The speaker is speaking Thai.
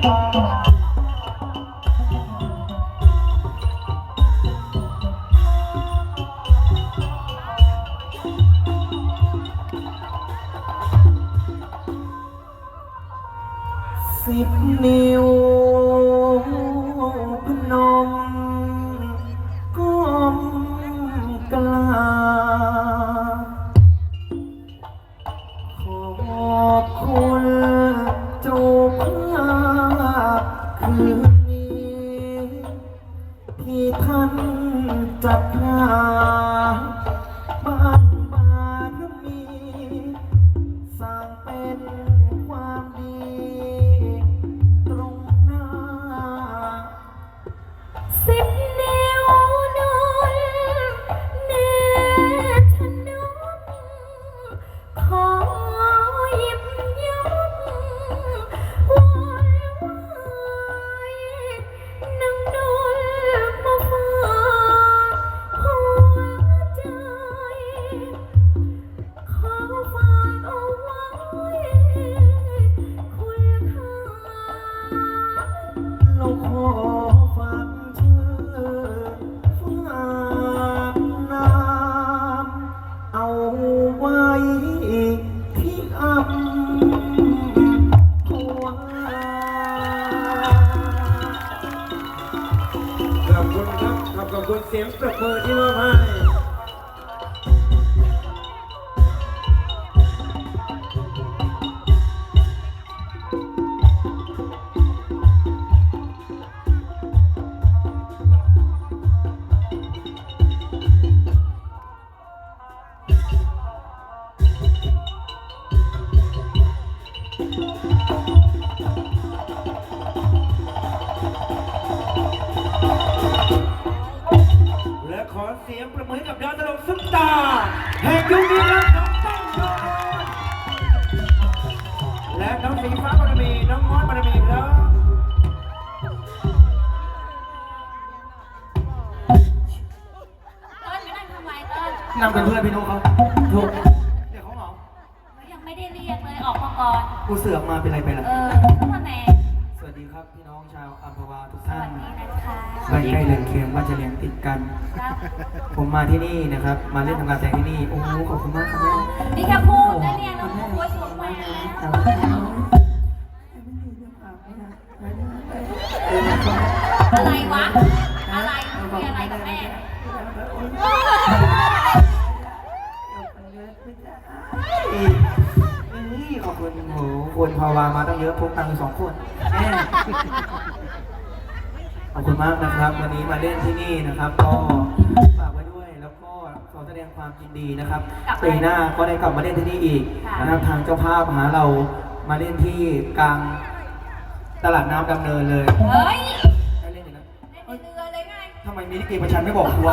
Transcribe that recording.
สิบนิ้ว จัดหา ขอฝากชื่อฝากนามเอาไว้ที่อำภาวาขอบคุณครับขอบคุณเสียงปรบมือที่มอบให้ และขอเสียงประมือให้กับดาวตลกซุปตาแห่งยุคนี้ครับน้องตั้งชและน้องสีฟ้าบารมี น้องมอสบารมีครับเติ้ลไม่นั่งทำไมเติ้ลนั่งเป็นเพื่อนพี่นุ๊กเขาถูก ก่อนกูเสือกมาเป็นไรไปล่ะ เออทำไมสวัสดีครับพี่น้องชาวอัมพวาทุกสท่าวันสดีนะคะใกล้ใกล้ๆเรือนเคียงบ้านเฉลียงติดกัน ครับผมมาที่นี่นะครับ มาเล่นทำการแสดงที่นี่ โอ้โห ขอบคุณมากครับแม่นี่แค่พูดนะเนี่ยน้องหัวสวยแหวนอะไรวะ อะไรมีอะไรกับแม่นี่ขอ คุณโอ้โหคนภาวามาตั้งเยอะพกตังค์อยู่สองคนแม่ขอบคุณมากนะครับ วันนี้มาเล่นที่นี่นะครับก็ฝากไว้ด้วยแล้วก็ขอแสดงความยินดีนะครับกลับมาปีหน้าก็ได้กลับมาเล่นที่นี่อีกค่ะ นะครับทางเจ้าภาพหาเรามาเล่นที่กลางตลาดน้ำดำเนินเลยเฮ้ยได้เล่นอีกนะเล่นในเรือเลยไง ทำไมมีลิเกประชันไม่บอกครัว